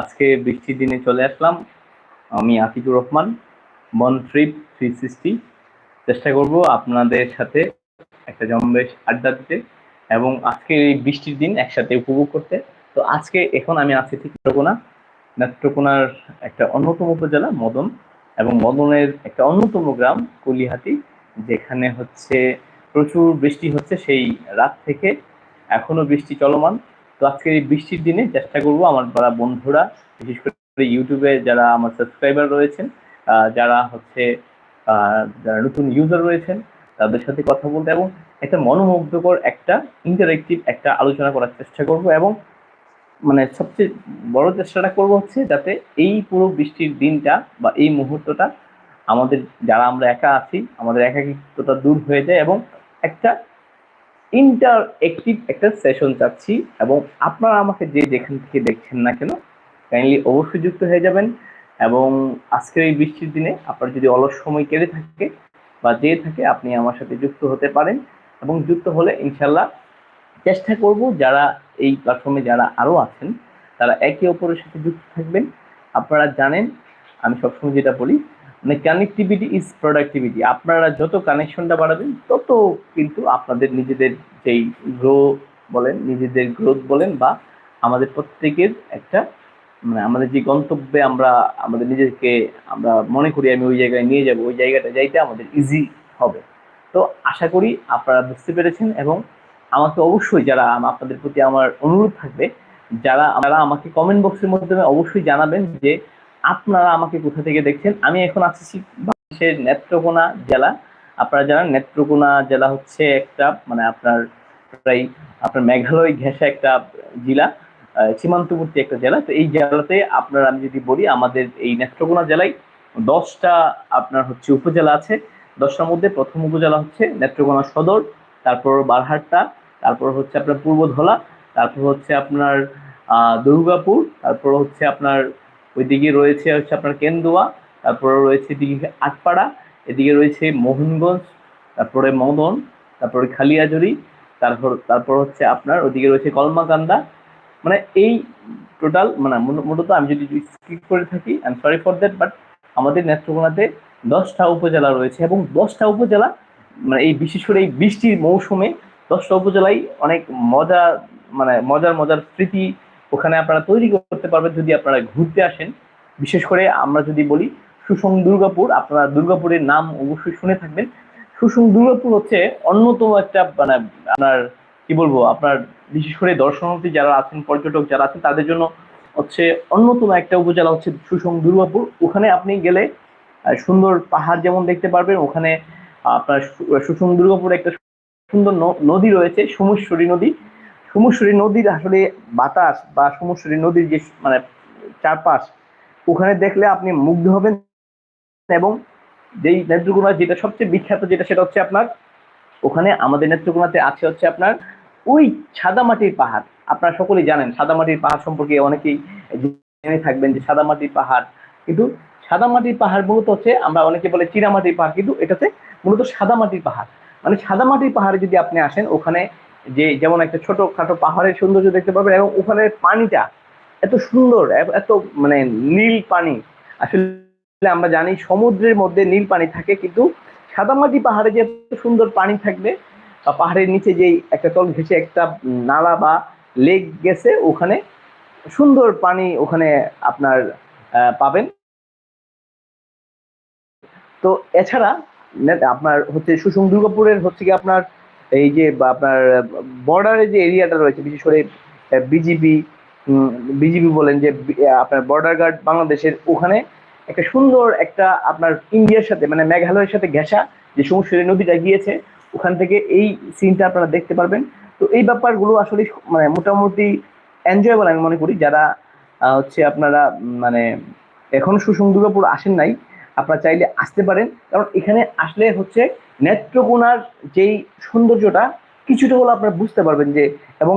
আজকে বৃষ্টির দিনে চলে আসলাম। আমি আতিকুর রহমান, মন ট্রিপ থ্রি সিক্সটি চেষ্টা করব আপনাদের সাথে একটা জমবেশ আড্ডা দিতে এবং আজকে এই বৃষ্টির দিন একসাথে উপভোগ করতে। তো আজকে এখন আমি আছি ঠিক নেত্রকোনা। নেত্রকোনার একটা অন্যতম উপজেলা, মদন এবং মদনের একটা অন্যতম গ্রাম, কুলিহাটি, যেখানে হচ্ছে প্রচুর বৃষ্টি হচ্ছে সেই রাত থেকে। এখনও বৃষ্টি চলমান। তো আজকের এই বৃষ্টির দিনে চেষ্টা করব আমার যারা বন্ধুরা, বিশেষ করে ইউটিউবে যারা আমার সাবস্ক্রাইবার রয়েছেন যারা হচ্ছে যারা নতুন ইউজার রয়েছেন, তাদের সাথে কথা বলতে এবং একটা মনোমুগ্ধকর একটা ইন্টারেক্টিভ একটা আলোচনা করার চেষ্টা করব এবং মানে সবচেয়ে বড় চেষ্টাটা করব হচ্ছে যাতে এই পুরো বৃষ্টির দিনটা বা এই মুহূর্তটা আমাদের, যারা আমরা একা আছি, আমাদের একাকিত্বটা দূর হয়ে যায় এবং একটা ইন্টার অ্যাক্টিভ একটা সেশন চাচ্ছি এবং আপনারা আমাকে যে যেখান থেকে দেখছেন না কেন কাইন্ডলি অবশ্যই যুক্ত হয়ে যাবেন এবং আজকের এই বৃষ্টির দিনে আপনার যদি অলস সময় কেটে থাকে বা যে থাকে, আপনি আমার সাথে যুক্ত হতে পারেন এবং যুক্ত হলে ইনশাল্লাহ চেষ্টা করব যারা এই প্ল্যাটফর্মে যারা আরও আছেন, তারা একে অপরের সাথে যুক্ত থাকবেন। আপনারা জানেন, আমি সবসময় যেটা বলি মানে কানেক্টিভিটি ইজ প্রোডাক্টিভিটি আপনারা যত কানেকশনটা বাড়াবেন, তত কিন্তু আপনাদের নিজেদের যেই গ্রো বলেন, নিজেদের গ্রোথ বলেন বা আমাদের প্রত্যেকের একটা মানে আমাদের যে গন্তব্যে আমরা, আমাদের নিজেকে আমরা মনে করি আমি ওই জায়গায় নিয়ে যাব, ওই জায়গাটা যাইতে আমাদের ইজি হবে। তো আশা করি আপনারা বুঝতে পেরেছেন এবং আমাকে অবশ্যই যারা আপনাদের প্রতি আমার অনুরোধ থাকবে, যারা যারা আমাকে কমেন্ট বক্সের মাধ্যমে অবশ্যই জানাবেন যে আপনারা আমাকে কোথা থেকে দেখছেন? আমি এখন আছি বাংলাদেশের নেত্রকোনা জেলা। আপনারা জানেন, নেত্রকোনা জেলা হচ্ছে একটা মানে আপনার প্রায়, আপনার মেঘালয় ঘেঁষা একটা জেলা সীমান্তবর্তী একটা জেলা। তো এই জেলাতে আপনার, আমি যদি বলি, আমাদের এই নেত্রকোনা জেলায় দশটা আপনার হচ্ছে উপজেলা আছে। দশটার মধ্যে প্রথম উপজেলা হচ্ছে নেত্রকোনা সদর, তারপর বারহাট্টা, তারপর হচ্ছে আপনার পূর্বধলা তারপর হচ্ছে আপনার দুর্গাপুর, তারপর হচ্ছে আপনার ওইদিকে রয়েছে হচ্ছে আপনার কেন্দুয়া, তারপরে রয়েছে এদিকে আটপাড়া, এদিকে রয়েছে মোহনগঞ্জ, তারপরে মদন, তারপরে খালিয়াজুরি তারপর তারপর হচ্ছে আপনার ওদিকে রয়েছে কলমাকান্দা। মানে এই টোটাল মানে মূলত আমি যদি স্কিপ করে থাকি I am sorry for that but আমাদের নেত্রকোনাতে দশটা উপজেলা রয়েছে এবং দশটা উপজেলা মানে এই বিশেষ করে এই বৃষ্টির মৌসুমে দশটা উপজেলায় অনেক মজা মানে মজার মজার স্মৃতি ওখানে আপনারা তৈরি করতে পারবেন যদি আপনারা ঘুরতে আসেন। বিশেষ করে আমরা যদি বলি সুষম দুর্গাপুর, আপনারা দুর্গাপুরের নাম অবশ্যই শুনে থাকবেন। সুষম দুর্গাপুর হচ্ছে অন্যতম একটা মানে আপনার, কি বলব, আপনার বিশেষ করে দর্শনার্থী যারা আছেন, পর্যটক যারা আছেন, তাদের জন্য হচ্ছে অন্যতম একটা উপজেলা হচ্ছে সুষম দুর্গাপুর। ওখানে আপনি গেলে সুন্দর পাহাড় যেমন দেখতে পারবেন, ওখানে আপনার সুষম দুর্গাপুরে একটা সুন্দর নদী রয়েছে, সুমেশ্বরী নদী। সুমেশ্বরী নদীর আসলে বাতাস বা সুমেশ্বরী নদীর যে মানে চারপাশ, ওখানে দেখলে আপনি মুগ্ধ হবেন এবং যেই নেত্রকোনা যেটা সবচেয়ে বিখ্যাত যেটা সেটা হচ্ছে আপনার, ওখানে আমাদের নেত্রকোনাতে আছে হচ্ছে আপনার ওই সাদামাটির পাহাড়। আপনারা সকলেই জানেন সাদামাটির পাহাড় সম্পর্কে অনেকেই জেনে থাকবেন যে সাদামাটির পাহাড়। কিন্তু সাদামাটির পাহাড় মূলত হচ্ছে, আমরা অনেকে বলে চীনামাটির পাহাড়, কিন্তু এটাতে মূলত সাদামাটির পাহাড়। মানে সাদামাটির পাহাড়ে যদি আপনি আসেন, ওখানে যে যেমন একটা ছোটখাটো পাহাড়ের সৌন্দর্য দেখতে পাবেন এবং ওখানে পানিটা এত সুন্দর এত মানে নীল পানি। আসলে আমরা জানি সমুদ্রের মধ্যে নীল পানি থাকে, কিন্তু সাদামাটি পাহাড়ে যে সুন্দর পানি থাকবে, বা পাহাড়ের নিচে যেই একটা তল ঘেসে একটা নালা বা লেক গেছে, ওখানে সুন্দর পানি ওখানে আপনার পাবেন। তো এছাড়া আপনার হচ্ছে সুসুং দুর্গাপুরের হচ্ছে কি আপনার এই যে আপনার বর্ডারের যে এরিয়াটা রয়েছে, বিশেষ করে বিজিবি বিজিবি বলেন যে আপনার বর্ডার গার্ড বাংলাদেশের, ওখানে একটা সুন্দর একটা আপনার ইন্ডিয়ার সাথে মানে মেঘালয়ের সাথে ঘেঁষা যে সমুদ্রের নদীটা গিয়েছে, ওখান থেকে এই সিনটা আপনারা দেখতে পারবেন। তো এই ব্যাপারগুলো আসলে মানে মোটামুটি এনজয়েবল আমি মনে করি। যারা হচ্ছে আপনারা মানে এখন সুসং দুর্গাপুর আসেন নাই, আপনারা চাইলে আসতে পারেন। কারণ এখানে আসলে হচ্ছে নেত্রকোনার যেই সৌন্দর্যটা, কিছুটা হলে আপনারা বুঝতে পারবেন যে, এবং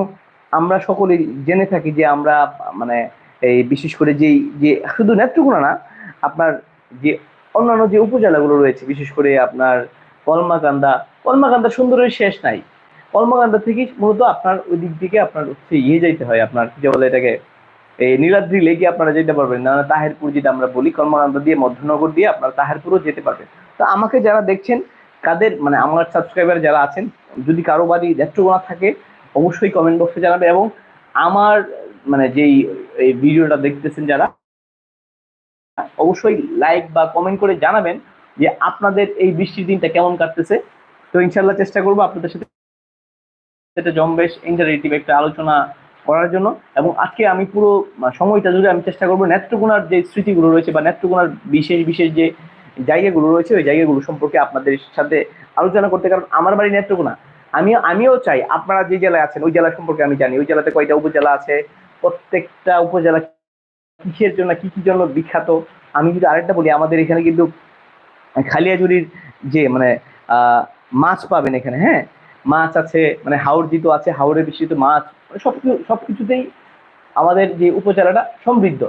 আমরা সকলেই জেনে থাকি যে আমরা মানে এই বিশেষ করে যেই, যে শুধু নেত্রকোনা না, আপনার যে অন্যান্য যে উপজেলাগুলো রয়েছে, বিশেষ করে আপনার কলমাকান্দা কলমাকান্দা সুন্দরের শেষ নাই। কলমাকান্দা থেকে মূলত আপনার ওই দিক থেকে আপনার হচ্ছে ইয়ে যাইতে হয়, আপনার কি বলে এটাকে, এই নীলাদ্রি লেগে আপনারা যেতে পারবেন। না তাহেরপুর যেটা আমরা বলি কর্মকাণ্ড দিয়ে, মধ্যনগর দিয়ে আপনারা তাহেরপুরও যেতে পারবেন। তো আমাকে যারা দেখছেন কাদের মানে আমার সাবস্ক্রাইবার যারা আছেন, যদি কারও বাড়ি নেত্রকোনা থাকে, অবশ্যই কমেন্ট বক্সে জানাবে এবং আমার মানে যেই, এই ভিডিওটা দেখতেছেন যারা, অবশ্যই লাইক বা কমেন্ট করে জানাবেন যে আপনাদের এই বৃষ্টির দিনটা কেমন কাটতেছে। তো ইনশাল্লাহ চেষ্টা করব আপনাদের সাথে একটা জম্বেশ ইন্টারেটিভ একটা আলোচনা করার জন্য এবং আজকে আমি পুরো, সময়টা জুড়ে আমি চেষ্টা করব নেত্রকোনার যে স্মৃতিগুলো রয়েছে বা নেত্রকোনার বিশেষ বিশেষ যে জায়গাগুলো রয়েছে, ওই জায়গাগুলো সম্পর্কে আপনাদের সাথে আলোচনা করতে, কারণ আমার বাড়ি নেত্রকোনা। আমি আমিও চাই আপনারা যে জেলায় আছেন, ওই জেলা সম্পর্কে আমি জানি। ওই জেলাতে কয়টা উপজেলা আছে, প্রত্যেকটা উপজেলা কিসের জন্য, কি কি জন্য বিখ্যাত? আমি যদি আরেকটা বলি, আমাদের এখানে কিন্তু খালিয়াজুরির যে মানে মাছ পাবেন এখানে হ্যাঁ? মাছ আছে মানে হাওড় জিতো আছে হাওড়ের বিস্তৃত মাছ মানে সব সব কিছুতেই আমাদের যে উপজেলাটা সমৃদ্ধ।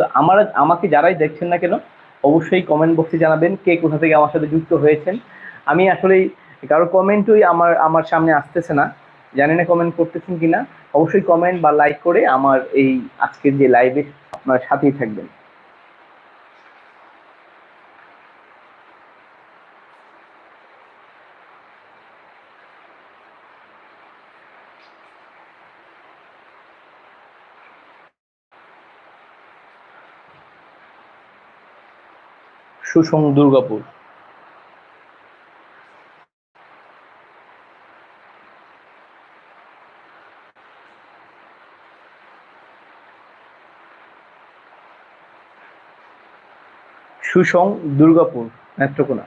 তো আমার, আমাকে যারাই দেখছেন না কেন, অবশ্যই কমেন্ট বক্সে জানাবেন কে কোথা থেকে আমার সাথে যুক্ত হয়েছেন। আমি আসলে কারও কমেন্টই আমার আমার সামনে আসতেছে না। জানি না কমেন্ট করতেছেন কিনা। অবশ্যই কমেন্ট বা লাইক করে আমার এই আজকের যে লাইভে আপনার সাথেই থাকবেন। সুসং দুর্গাপুর। সুসং দুর্গাপুর নেত্রকোনা।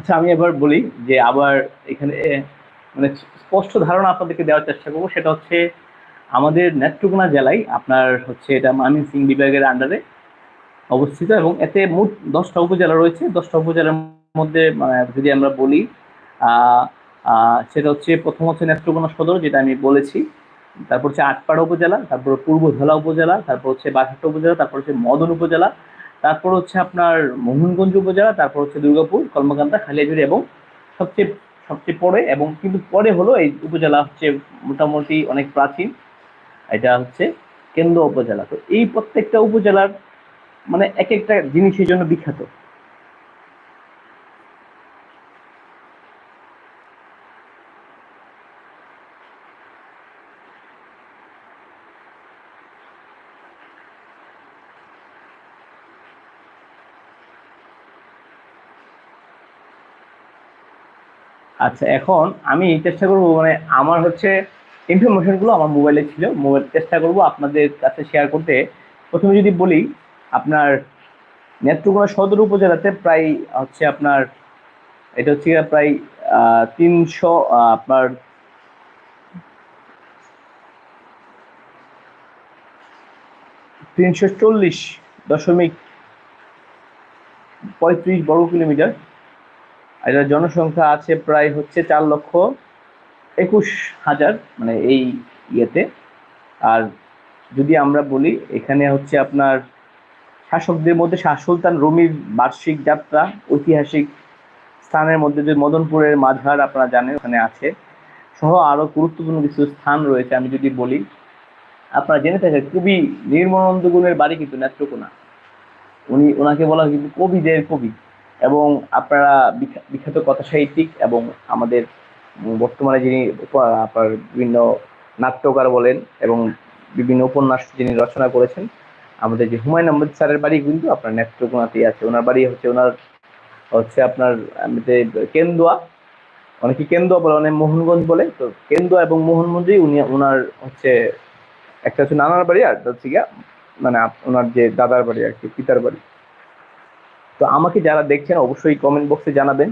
আচ্ছা আমি এবার বলি যে আবার এখানে মানে স্পষ্ট ধারণা আপনাদেরকে দেওয়ার চেষ্টা করব। সেটা হচ্ছে আমাদের নেত্রকোনা জেলায় আপনার হচ্ছে এটা মামিন সিং বিভাগের আন্ডারে অবস্থিত এবং এতে মোট দশটা উপজেলা রয়েছে। দশটা উপজেলার মধ্যে মানে যদি আমরা বলি সেটা হচ্ছে প্রথম হচ্ছে নেত্রকোনা সদর, যেটা আমি বলেছি। তারপর হচ্ছে আটপাড়া উপজেলা, তারপর পূর্ব ধলা উপজেলা, তারপর হচ্ছে বাঘাট্টা উপজেলা, তারপর হচ্ছে মদন উপজেলা তারপর হচ্ছে আপনার মোহনগঞ্জ উপজেলা, তারপর হচ্ছে দুর্গাপুর কর্মকান্তা খালিয়াজুড়ি এবং সবচেয়ে সবচেয়ে পরে এবং কিন্তু পরে হলো এই উপজেলা হচ্ছে মোটামুটি অনেক প্রাচীন। এটা হচ্ছে কেন্দ্র উপজেলা। তো এই প্রত্যেকটা উপজেলার মানে এক একটা জিনিসের জন্য বিখ্যাত। আচ্ছা এখন আমি চেষ্টা করব মানে আমার হচ্ছে ইনফরমেশনগুলো আমার মোবাইলে ছিল মোবাইল চেষ্টা করব আপনাদের কাছে শেয়ার করতে। প্রথমে যদি বলি, আপনার নেত্রকোনা সদর উপজেলাতে প্রায় হচ্ছে আপনার, এটা হচ্ছে প্রায় তিনশো আপনার তিনশো চল্লিশ দশমিক পঁয়ত্রিশ বর্গ কিলোমিটার এটার জনসংখ্যা আছে প্রায় হচ্ছে চার লক্ষ একুশ হাজার মানে এই ইয়েতে। আর যদি আমরা বলি, এখানে হচ্ছে আপনার শাসকদের মধ্যে শাহ সুলতান রুমির বার্ষিক যাত্রা ঐতিহাসিক স্থানের মধ্যে যে মদনপুরের মাঝার আপনারা জানেন, ওখানে আছে। সহ আরও গুরুত্বপূর্ণ কিছু স্থান রয়েছে, আমি যদি বলি, আপনারা জেনে থাকেন, কবি নির্মলন্দ গুণের বাড়ি কিন্তু নেত্রকোনা। উনি, ওনাকে বলা হয় কিন্তু কবিদের কবি। এবং আপনারা বিখ্যাত কথা সাহিত্যিক এবং আমাদের বর্তমানে যিনি আপনার বিভিন্ন নাট্যকার বলেন এবং বিভিন্ন উপন্যাস যিনি রচনা করেছেন, আমাদের যে হুমায়ুন আহমেদ স্যারের বাড়ি কিন্তু আপনার নেত্রকোনাতেই আছে। ওনার বাড়ি হচ্ছে, ওনার হচ্ছে আপনার কেন্দুয়া, অনেকে কেন্দুয়া বলে, অনেক মোহনগঞ্জ বলে। তো কেন্দুয়া এবং মোহনগঞ্জেই উনি ওনার হচ্ছে একটা হচ্ছে নানার বাড়ি আর হচ্ছে গিয়া মানে ওনার যে দাদার বাড়ি আর কি, পিতার বাড়ি। তো আমাকে যারা দেখছেন অবশ্যই কমেন্ট বক্সে জানাবেন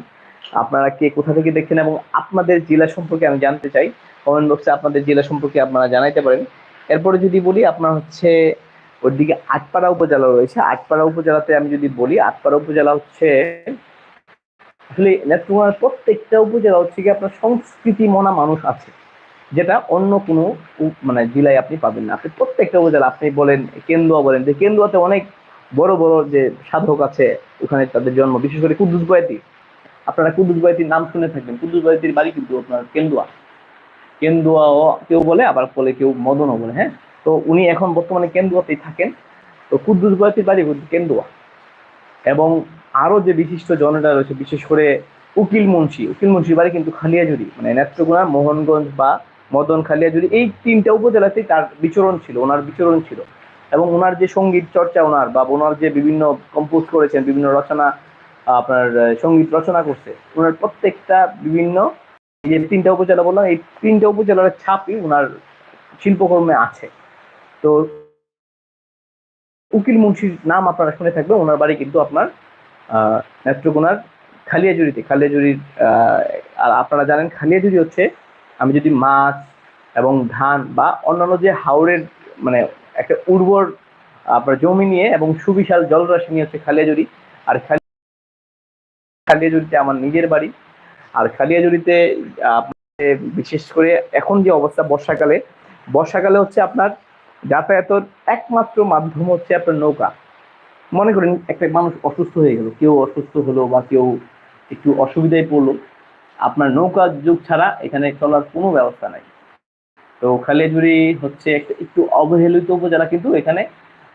আপনারা কে কোথা থেকে দেখছেন এবং আপনাদের জেলা সম্পর্কে আমি জানতে চাই। কমেন্ট বক্সে আপনাদের জেলা সম্পর্কে আপনারা জানাইতে পারেন। এরপরে যদি বলি, আপনার হচ্ছে ওইদিকে আটপাড়া উপজেলা রয়েছে। আটপাড়া উপজেলাতে আমি যদি বলি, আটপাড়া উপজেলা হচ্ছে আসলে নেত্রকোনার প্রত্যেকটা উপজেলা হচ্ছে কি আপনার সংস্কৃতি মনা মানুষ আছে, যেটা অন্য কোনো মানে জেলায় আপনি পাবেন না। আপনি প্রত্যেকটা উপজেলা, আপনি বলেন কেন্দুয়া বলেন, যে কেন্দুয়াতে অনেক বড় বড় যে সাধক আছে, ওখানে তাদের জন্ম, বিশেষ করে কুদ্দুস বয়াতি আপনারা কুদ্দুস বয়াতির নাম শুনে থাকবেন। কুদ্দুস বয়াতির বাড়ি কিন্তু আপনার কেন্দুয়া। কেন্দুয়াও কেউ বলে, আবার বলে কেউ মদনও বলে হ্যাঁ? তো উনি এখন বর্তমানে কেন্দুয়াতেই থাকেন। তো কুদ্দুস বয়াতির বাড়ি কেন্দুয়া। এবং আরও যে বিশিষ্ট জনরা রয়েছে, বিশেষ করে উকিল মুন্সি, উকিল মুন্সির বাড়ি কিন্তু খালিয়াজুরি মানে নেত্রকোনা, মোহনগঞ্জ বা মদন খালিয়াজুরি এই তিনটা উপজেলাতেই তার বিচরণ ছিল, ওনার বিচরণ ছিল। এবং ওনার যে সংগীত চর্চা ওনার বা ওনার যে বিভিন্ন কম্পোজ করেছেন, বিভিন্ন রচনা আপনার সংগীত রচনা করছে, ওনার প্রত্যেকটা বিভিন্ন যে তিনটা উপজেলা বললাম, এই তিনটা উপজেলার ছাপই ওনার শিল্পকর্মে আছে। তো উকিল মুন্সির নাম আপনারা শুনে থাকবেন, ওনার বাড়ি কিন্তু আপনার নেত্রকোনার খালিয়াজুরিতে খালিয়াজুরির আপনারা জানেন খালিয়াজুরি হচ্ছে, আমি যদি মাছ এবং ধান বা অন্যান্য যে হাওড়ের মানে একটা উর্বর আপনার জমি নিয়ে এবং সুবিশাল জলরাশি নিয়ে হচ্ছে খালিয়াজুরি আর খালি খালিয়াজুরিতে আমার নিজের বাড়ি। আর খালিয়াজুরিতে বিশেষ করে এখন যে অবস্থা বর্ষাকালে বর্ষাকালে হচ্ছে আপনার যাতায়াতের একমাত্র মাধ্যম হচ্ছে আপনার নৌকা। মনে করেন একটা মানুষ অসুস্থ হয়ে গেল, কেউ অসুস্থ হলো বা কেউ একটু অসুবিধায় পড়ল। আপনার নৌকা যুগ ছাড়া এখানে চলার কোনো ব্যবস্থা নাই। তো খালিয়াজুরি হচ্ছে একটা একটু অবহেলিত উপজেলা কিন্তু এখানে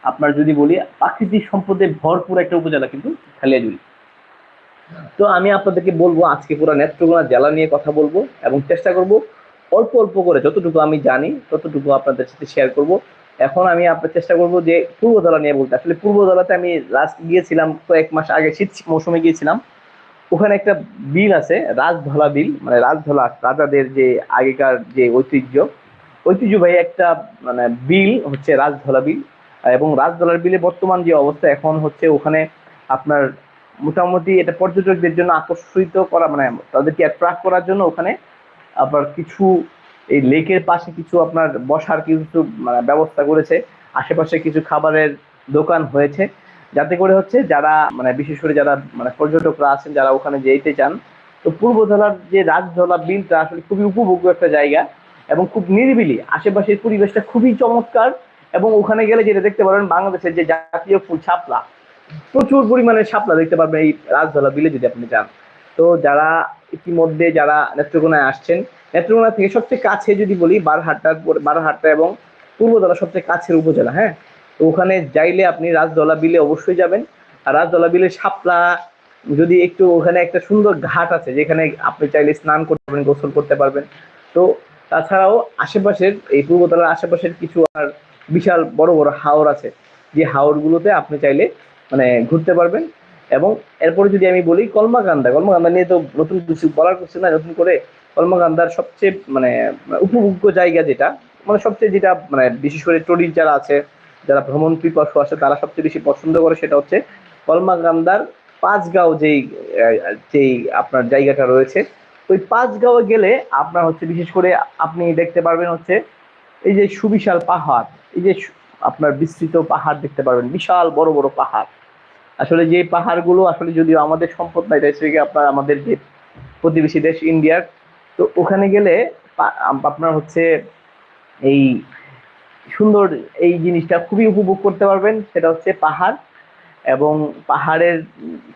আপনার যদি বলি প্রাকৃতিক সম্পদে ভরপুর একটা উপজেলা কিন্তু খালিয়াজুরি তো আমি আপনাদেরকে বলব আজকে পুরো নেত্রকোনা জেলা নিয়ে কথা বলব এবং চেষ্টা করব অল্প অল্প করে যতটুকু আমি জানি ততটুকু আপনাদের সাথে শেয়ার করব। এখন আমি আপনার চেষ্টা করব যে পূর্ব জেলা নিয়ে বলতে। আসলে পূর্ব জেলাতে আমি লাস্ট গিয়েছিলাম কয়েক মাস আগে শীত মৌসুমে গিয়েছিলাম। ওখানে একটা বিল আছে রাজধলা বিল মানে রাজধলা, রাজাদের যে আগেকার যে ঐতিহ্য ঐতিহ্যবাহী একটা মানে বিল হচ্ছে রাজধলা বিল। এবং রাজধলার বিলে বর্তমান যে অবস্থা, এখন হচ্ছে ওখানে আপনার মোটামুটি এটা পর্যটকদের জন্য আকর্ষিত করা মানে তাদেরকে অ্যাট্রাক্ট করার জন্য ওখানে আবার কিছু এই লেকের পাশে কিছু আপনার বসার কিছু মানে ব্যবস্থা করেছে। আশেপাশে কিছু খাবারের দোকান হয়েছে। যাতে করে হচ্ছে যারা মানে বিশেষ করে যারা মানে পর্যটকরা আছেন, যারা ওখানে যেতে চান। তো পূর্বধলার যে রাজধলা বিলটা আসলে খুবই উপভোগ্য একটা জায়গা। এবং খুব নিরিবিলি। আশেপাশের পরিবেশটা খুবই চমৎকার এবং ওখানে গেলে যেটা দেখতে পারবেন, বাংলাদেশের যে জাতীয় ফুল শাপলা, প্রচুর পরিমাণে শাপলা দেখতে পারবেন এই রাজধলা বিলে যদি আপনি যান। তো যারা ইতিমধ্যে যারা নেত্রকোনায় আসছেন, নেত্রকোনা থেকে সবচেয়ে কাছে যদি বলি, বারহাট্টার পর- বারহাট্টা এবং পূর্বদলা সবচেয়ে কাছের উপজেলা হ্যাঁ? তো ওখানে যাইলে আপনি রাজদলা বিলে অবশ্যই যাবেন। আর রাজদলা বিলে শাপলা, যদি একটু ওখানে একটা সুন্দর ঘাট আছে, যেখানে আপনি চাইলে স্নান করতে পারবেন, গোসল করতে পারবেন। তো তাছাড়াও আশেপাশের, এই পূর্বতলার আশেপাশের কিছু আর বিশাল বড় বড় হাওর আছে। যে হাওরগুলোতে আপনি চাইলে মানে ঘুরতে পারবেন। এবং এরপরে যদি আমি বলি কলমাকান্দা কলমাকান্দা নিয়ে তো নতুন কিছু বলার কিছু না নতুন করে কলমাকান্দার সবচেয়ে মানে উপভোগ্য জায়গা যেটা মানে সবচেয়ে যেটা মানে বিশেষ করে টুরিস্ট যারা আছে, যারা ভ্রমণ পিপাসু আছে, তারা সবচেয়ে বেশি পছন্দ করে সেটা হচ্ছে কলমাকান্দার পাঁচগাঁও যেই যেই আপনার জায়গাটা রয়েছে ওই পাঁচগাঁও গেলে আপনার হচ্ছে, বিশেষ করে আপনি দেখতে পারবেন হচ্ছে, এই যে সুবিশাল পাহাড়, এই যে আপনার বিস্তৃত পাহাড় দেখতে পারবেন, বিশাল বড় বড় পাহাড়। আসলে যে পাহাড়গুলো আসলে যদিও আমাদের সম্পদ নাই, তাই সেটাকে আপনার আমাদের যে প্রতিবেশী দেশ ইন্ডিয়ার, তো ওখানে গেলে আপনার হচ্ছে এই সুন্দর এই জিনিসটা খুবই উপভোগ করতে পারবেন, সেটা হচ্ছে পাহাড়। এবং পাহাড়ের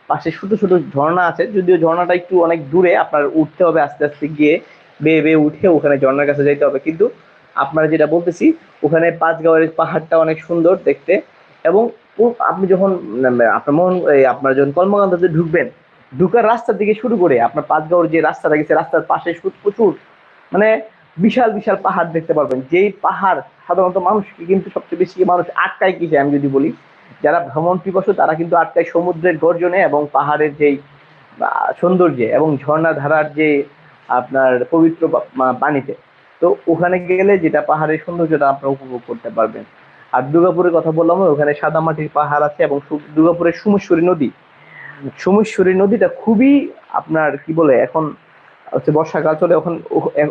পাশে ছোট ছোট ঝর্ণা আছে, যদিও ঝর্ণাটা একটু অনেক দূরে, আপনার উঠতে হবে আস্তে আস্তে গিয়ে, বেয়ে বেয়ে উঠে ওখানে ঝর্ণার কাছে যাইতে হবে। কিন্তু আপনারা যেটা বলতেছি, ওখানে পাঁচগাঁওয়ের পাহাড়টা অনেক সুন্দর দেখতে এবং আপনি যখন, আপনার মন আপনার যখন কর্মকাণ্ডতে ঢুকবেন, ঢুকার রাস্তার দিকে শুরু করে আপনার পাঁচগাঁওর যে রাস্তাটা গেছে, রাস্তার পাশে প্রচুর মানে বিশাল বিশাল পাহাড় দেখতে পারবেন। যেই পাহাড় সাধারণত মানুষকে কিন্তু সবচেয়ে বেশি মানুষ আটকায় কিসে, আমি যদি বলি যারা ভ্রমণ পিপাসু তারা কিন্তু আটকায় সমুদ্রের গর্জনে এবং পাহাড়ের যেই সৌন্দর্যে এবং ঝর্ণা ধারার যে আপনার পবিত্র পানিতে। তো ওখানে গেলে যেটা পাহাড়ের সৌন্দর্যটা আপনারা উপভোগ করতে পারবেন। আর দুর্গাপুরের কথা বললাম, ওখানে সাদা মাটির পাহাড় আছে এবং দুর্গাপুরের সুমেশ্বরী নদী। সুমেশ্বরী নদীটা খুবই আপনার কি বলে, এখন হচ্ছে বর্ষাকাল চলে, এখন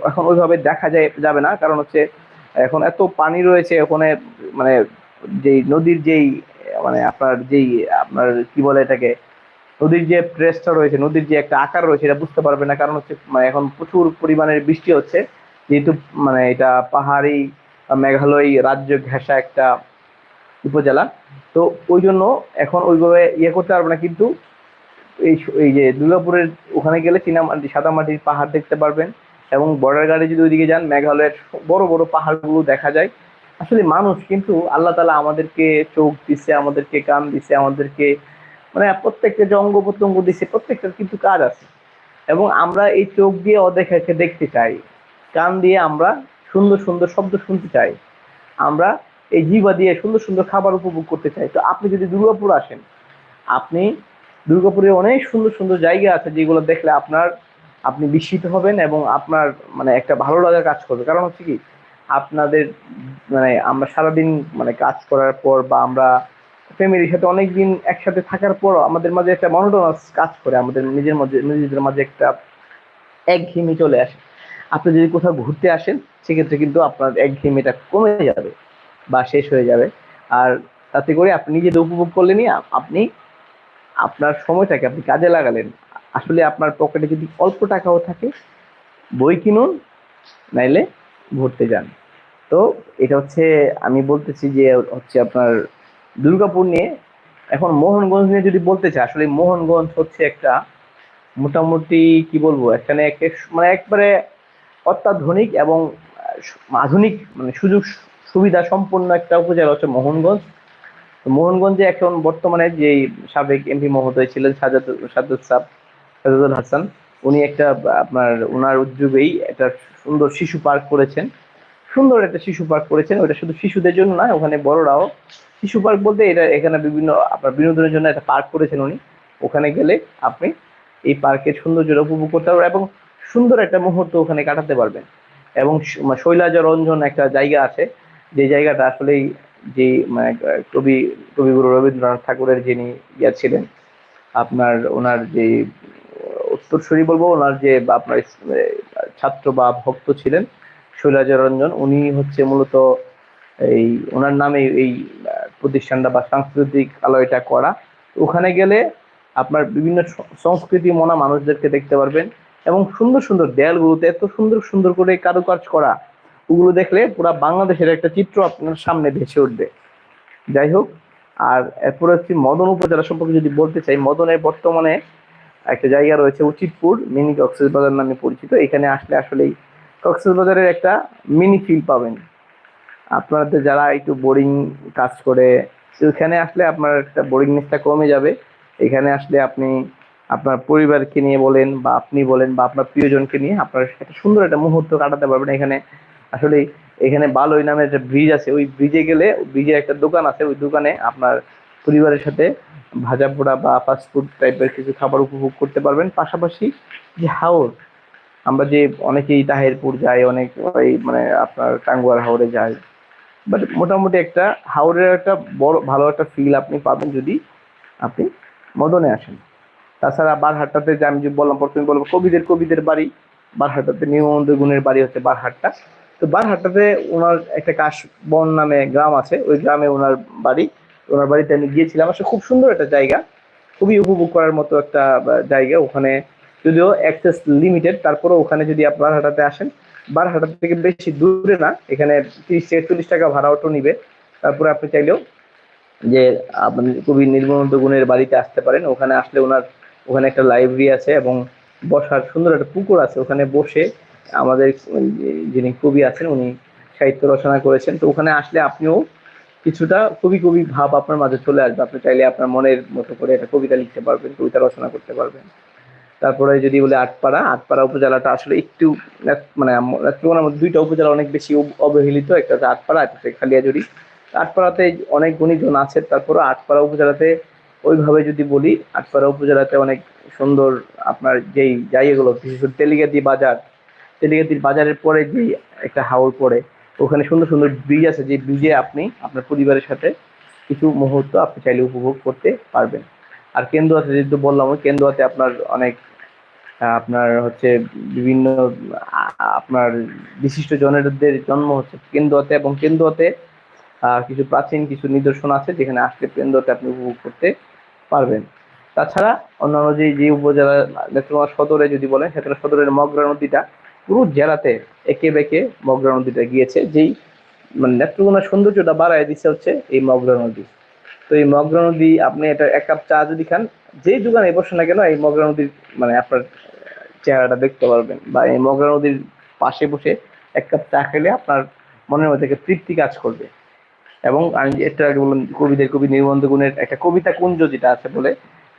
এখন ওইভাবে দেখা যায়, যাবে না। কারণ হচ্ছে এখন এত পানি রয়েছে, ওখানে মানে যেই নদীর যেই মানে আপনার যেই, আপনার কি বলে এটাকে, নদীর যে প্রেসটা রয়েছে, নদীর যে একটা আকার রয়েছে, এটা বুঝতে পারবে না। কারণ হচ্ছে মানে এখন প্রচুর পরিমাণের বৃষ্টি হচ্ছে। যেহেতু মানে এটা পাহাড়ি, মেঘালয় রাজ্য ঘেঁষা একটা উপজেলা। তো ওই জন্য এখন ওইভাবে ইয়ে করতে পারবে না। কিন্তু এই এই যে দুর্গাপুরের ওখানে গেলে চীনামাটি সাদামাটির পাহাড় দেখতে পারবেন। এবং বর্ডার গাড়ি যদি ওইদিকে যান, মেঘালয়ের বড় বড় পাহাড়গুলো দেখা যায়। আসলে মানুষ কিন্তু আল্লাহ তালা আমাদেরকে চোখ দিছে, আমাদেরকে কান দিছে, আমাদেরকে মানে প্রত্যেকটা যে অঙ্গ প্রত্যঙ্গ দিছে, প্রত্যেকটার কিন্তু কাজ আছে। এবং আমরা এই চোখ দিয়ে অদেখাকে দেখতে চাই, কান দিয়ে আমরা সুন্দর সুন্দর শব্দ শুনতে চাই, আমরা এই জিবা দিয়ে সুন্দর সুন্দর খাবার উপভোগ করতে চাই। তো আপনি যদি দুর্গাপুর আসেন, আপনি দুর্গাপুরে অনেক সুন্দর সুন্দর জায়গা আছে যেগুলো দেখলে আপনার, আপনি বিস্মিত হবেন এবং আপনার মানে একটা ভালো লাগা কাজ করবে। কারণ হচ্ছে কি আপনাদের মানে আমরা সারাদিন মানে কাজ করার পর বা আমরা ফ্যামিলির সাথে অনেক দিন একসাথে থাকার পর আমাদের মাঝে একটা মনোটনাস কাজ করে, আমাদের নিজের মাঝে নিজেদের মাঝে একটা একঘেয়েমি চলে আসে। আপনি যদি কোথাও ঘুরতে আসেন, সেক্ষেত্রে কিন্তু আপনার একঘেয়েমিটা কমে যাবে বা শেষ হয়ে যাবে। আর তাতে করে আপনি নিজেদের উপভোগ করলেনই আপনি, আপনার সময়টাকে আপনি কাজে লাগালেন। আসলে আপনার পকেটে যদি অল্প টাকাও থাকে, বই কিনুন, নাইলে ঘুরতে যান। তো এটা হচ্ছে, আমি বলতেছি যে হচ্ছে আপনার দুর্গাপুর নিয়ে, এখন মোহনগঞ্জ নিয়ে যদি বলতে চাই, আসলে মোহনগঞ্জ হচ্ছে একটা মোটামুটি, কি বলব এখানে মানে একবারে অত্যাধুনিক এবং আধুনিক মানে সুযোগ সুবিধা সম্পন্ন একটা উপজেলা হচ্ছে মোহনগঞ্জ। মোহনগঞ্জে এখন বর্তমানে যে সাবেক এমপি মহোদয় ছিলেন সাজাদ, সাজ্জাদ সাহ সাজাদুল হাসান উনি একটা, আপনার ওনার উদ্যোগেই একটা সুন্দর শিশু পার্ক করেছেন। সুন্দর একটা শিশু পার্ক করেছেন। ওটা শুধু শিশুদের জন্য নয়, ওখানে বড়রাও শিশু পার্ক বলতে এটা এখানে বিভিন্ন, আপনার বিনোদনের জন্য একটা পার্ক করেছেন উনি। ওখানে গেলে আপনি এই পার্কের সৌন্দর্যটা উপভোগ করতে পারবেন এবং সুন্দর একটা মুহূর্ত ওখানে কাটাতে পারবেন। এবং শৈলাজ রঞ্জন একটা জায়গা আছে। যে জায়গাটা আসলেই যে মানে কবি, কবিগুরু রবীন্দ্রনাথ ঠাকুরের যিনি ইয়া ছিলেন, আপনার ওনার যে উত্তরসূরি বলব। ওনার যে আপনার ছাত্র বা ভক্ত ছিলেন শৈলাজ রঞ্জন উনি হচ্ছে মূলত এই ওনার নামে এই প্রতিষ্ঠানটা বা সাংস্কৃতিক আলয়টা করা। ওখানে গেলে আপনার বিভিন্ন সংস্কৃতি মনা মানুষদেরকে দেখতে পারবেন এবং সুন্দর সুন্দর দেয়ালগুলোতে এত সুন্দর সুন্দর করে কারুকাজ করা, ওগুলো দেখলে পুরো বাংলাদেশের একটা চিত্র আপনার সামনে ভেসে উঠবে। যাই হোক, আর এরপর হচ্ছে মদন উপজেলা সম্পর্কে যদি বলতে চাই, মদনের বর্তমানে একটা জায়গা রয়েছে উচিতপুর, মিনি কক্সেস বাজার নামে পরিচিত। এখানে আসলে আসলেই কক্সেস বাজারের একটা মিনি ফিল পাবেন। আপনাদের যারা একটু বোরিং কাজ করে, ওইখানে আসলে আপনার একটা বোরিংনেসটা কমে যাবে। এখানে আসলে আপনি আপনার পরিবারকে নিয়ে বলেন বা আপনি বলেন বা আপনার প্রিয়জনকে নিয়ে আপনার একটা সুন্দর একটা মুহূর্ত কাটাতে পারবেন। এখানে আসলে এখানে বালই নামে একটা ব্রিজ আছে, ওই ব্রিজে গেলে ব্রিজে একটা দোকান আছে, ওই দোকানে আপনার পরিবারের সাথে ভাজা পোড়া বা ফাস্ট ফুড টাইপের কিছু খাবার উপভোগ করতে পারবেন। পাশাপাশি যে হাওর, আমরা যে অনেকেই তাহেরপুর যাই, অনেক ওই মানে আপনার টাঙ্গুয়ার হাওরে যায় বাট মোটামুটি একটা হাওরের একটা বড়, ভালো একটা ফিল আপনি পাবেন যদি আপনি মদনে আসেন। তাছাড়া বারহাট্টাতে যে আমি যে বললাম, প্রথমে বলব কবিদের কবিদের বাড়ি, বারহাট্টাতে নিয়মন্দ গুণের বাড়ি হচ্ছে বারহাট্টা। তো বারহাট্টাতে ওনার একটা কাশ বন নামে গ্রাম আছে, ওই গ্রামে ওনার বাড়ি। ওনার বাড়িতে আমি গিয়েছিলাম। আসলে খুব সুন্দর একটা জায়গা। খুবই উপভোগ করার মতো একটা জায়গা। ওখানে যদিও অ্যাক্সেস লিমিটেড তারপরে ওখানে যদি আপনার বারহাট্টাতে আসেন বারহাট্টা থেকে বেশি দূরে না। এখানে তিরিশ থেকে চল্লিশ টাকা ভাড়া অটো নিবে। তারপরে আপনি চাইলেও যে আপনি কবি নির্মলানন্দ গুণের বাড়িতে আসতে পারেন। ওখানে আসলে ওনার, ওখানে একটা লাইব্রেরি আছে এবং বসার সুন্দর একটা পুকুর আছে। ওখানে বসে আমাদের, যিনি কবি আছেন, উনি সাহিত্য রচনা করেছেন। তো ওখানে আসলে আপনিও কিছুটা কবি কবি ভাব আপনার মাঝে চলে আসবে। আপনি চাইলে আপনার মনের মতো করে একটা কবিতা লিখতে পারবেন, কবিতা রচনা করতে পারবেন। তারপরে যদি বলে আটপাড়া আটপাড়া উপজেলাটা আসলে একটু মানে আম- মধ্যে দুইটা উপজেলা অনেক বেশি অব- অবহেলিত, একটা হচ্ছে আটপাড়া, একটা খালিয়াজুড়ি। আটপাড়াতে অনেক গুণীজন আছে তারপরে আটপাড়া উপজেলাতে ওইভাবে যদি বলি, আটপাড়া উপজেলাতে অনেক সুন্দর আপনার যেই জায়গাগুলো, বিশেষ করে তেলিগাতি বাজার। তেলিগাতির বাজারের পরে যেই একটা হাওর পড়ে ওখানে সুন্দর সুন্দর ব্রিজ আছে, যে ব্রিজে আপনি আপনার পরিবারের সাথে কিছু মুহূর্ত আপনি চাইলে উপভোগ করতে পারবেন। আর কেন্দুয়াতে যেহেতু বললাম, ওই কেন্দুয়াতে আপনার অনেক আপনার হচ্ছে বিভিন্ন আপনার বিশিষ্ট জনেদের জন্ম হচ্ছে কেন্দুয়াতে এবং কেন্দুয়াতে কিছু প্রাচীন, কিছু নিদর্শন আছে যেখানে আসলে কেন্দ্রতে আপনি উপভোগ করতে পারবেন। তাছাড়া অন্যান্য যে যে উপজেলা সদরে যদি বলেন সেটা সদরের মগরা নদীটা পুরো জেলাতে একে বেঁকে মগরা নদীটা গিয়েছে, যেই মানে নেত্রকোনার সৌন্দর্যটা বাড়ায় দিচ্ছে হচ্ছে এই মগরা নদী। তো এই মগরা নদী, আপনি এটা এক কাপ চা যদি খান, যেই দোকানে বসে না কেন এই মগরা নদীর মানে আপনার চেহারাটা দেখতে পারবেন বা এই মগরা নদীর পাশে বসে এক কাপ চা খেলে আপনার মনের মধ্যে একটা তৃপ্তি কাজ করবে। এবং আমি এটা আগে বললাম কবিদের কবি নির্বন্ধ গুণের একটা কবিতা কুঞ্জ যেটা আছে বলে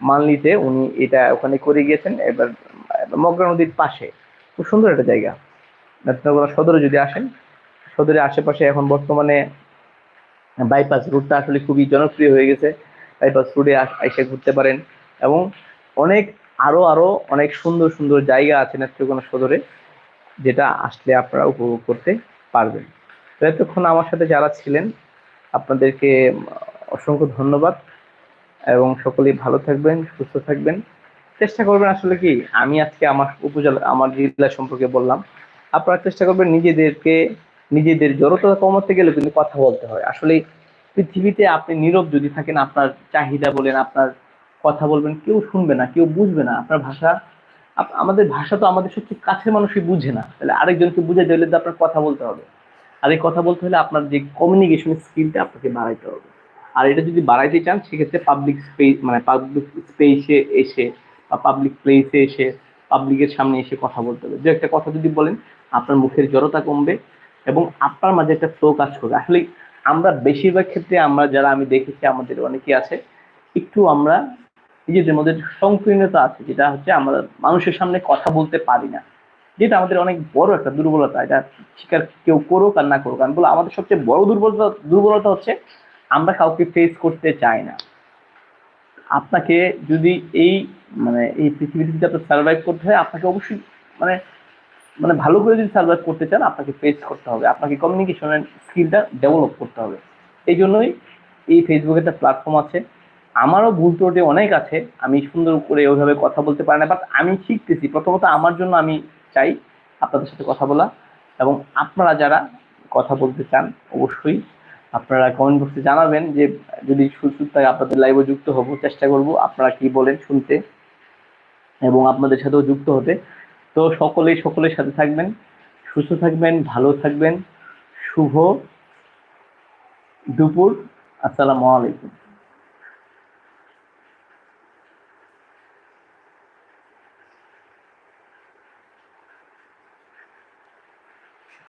মানলিতে উনি এটা ওখানে করে গিয়েছেন, এবার মগরা নদীর পাশে। খুব সুন্দর একটা জায়গা। নেত্রকোনা সদরে যদি আসেন, সদরের আশেপাশে এখন বর্তমানে বাইপাস রুটটা আসলে খুবই জনপ্রিয় হয়ে গেছে। বাইপাস রুটে এসে ঘুরতে পারেন এবং অনেক আরও আরও অনেক সুন্দর সুন্দর জায়গা আছে নেত্রকোনা সদরে, যেটা আসলে আপনারা উপভোগ করতে পারবেন। তো এতক্ষণ আমার সাথে যারা ছিলেন, আপনাদেরকে অসংখ্য ধন্যবাদ এবং সকলেই ভালো থাকবেন, সুস্থ থাকবেন। চেষ্টা করবেন আসলে কি, আমি আজকে আমার উপজেলা, আমার জেলা সম্পর্কে বললাম। আপনারা চেষ্টা করবেন নিজেদেরকে, নিজেদের জড়তা কমাতে গেলে কিন্তু কথা বলতে হয়। আসলে পৃথিবীতে আপনি নীরব যদি থাকেন, আপনার চাহিদা বলেন, আপনার কথা বলবেন, কেউ শুনবে না, কেউ বুঝবে না আপনার ভাষা। আমাদের ভাষা তো আমাদের সবচেয়ে কাছের মানুষই বুঝে না। তাহলে আরেকজনকে বুঝে দিলে তো আপনার কথা বলতে হবে। আর এই কথা বলতে হলে আপনার যে কমিউনিকেশন স্কিলটা আপনাকে বাড়াইতে হবে। আর এটা যদি বাড়াইতে চান, সেক্ষেত্রে পাবলিক স্পেস মানে পাবলিক স্পেসে এসে বা পাবলিক প্লেসে এসে পাবলিকের সামনে এসে কথা বলতে হবে। যে একটা কথা যদি বলেন, আপনার মুখের জড়তা কমবে এবং আপনার মাঝে একটা ফ্লো কাজ করবে। আসলে আমরা বেশিরভাগ ক্ষেত্রে আমরা যারা আমি দেখেছি, আমাদের অনেকেই আছে, একটু আমরা নিজেদের মধ্যে সংকীর্ণতা আছে, যেটা হচ্ছে আমরা মানুষের সামনে কথা বলতে পারি না। যেটা আমাদের অনেক বড় একটা দুর্বলতা, এটা স্বীকার কেউ করুক আর না করুক। আমি বলব, আমাদের সবচেয়ে বড় দুর্বলতা দুর্বলতা হচ্ছে আমরা কাউকে ফেস করতে চাই না। আপনাকে যদি এই মানে এই পৃথিবীতে যদি আপনার সার্ভাইভ করতে হয়, আপনাকে অবশ্যই মানে মানে ভালো করে যদি সার্ভাইভ করতে চান, আপনাকে ফেস করতে হবে। আপনাকে কমিউনিকেশনের স্কিলটা ডেভেলপ করতে হবে। এই জন্যই এই ফেসবুকে একটা প্ল্যাটফর্ম আছে। আমারও ভুল ত্রুটি অনেক আছে। আমি সুন্দর করে ওইভাবে কথা বলতে পারি না বাট আমি শিখতেছি। প্রথমত আমার জন্য আমি চাই আপনাদের সাথে কথা বলা। এবং আপনারা যারা কথা বলতে চান, অবশ্যই আপনারা কমেন্ট বক্সে জানাবেন যে, যদি সুযোগ থাকে, আপনাদের লাইভে যুক্ত হব, চেষ্টা করব আপনারা কি বলেন শুনতে। এবং আপনাদের সাথেও যুক্ত হতে। তো সকলেই সকলের সাথে থাকবেন, সুস্থ থাকবেন, ভালো থাকবেন। শুভ দুপুর। আসসালামু আলাইকুম।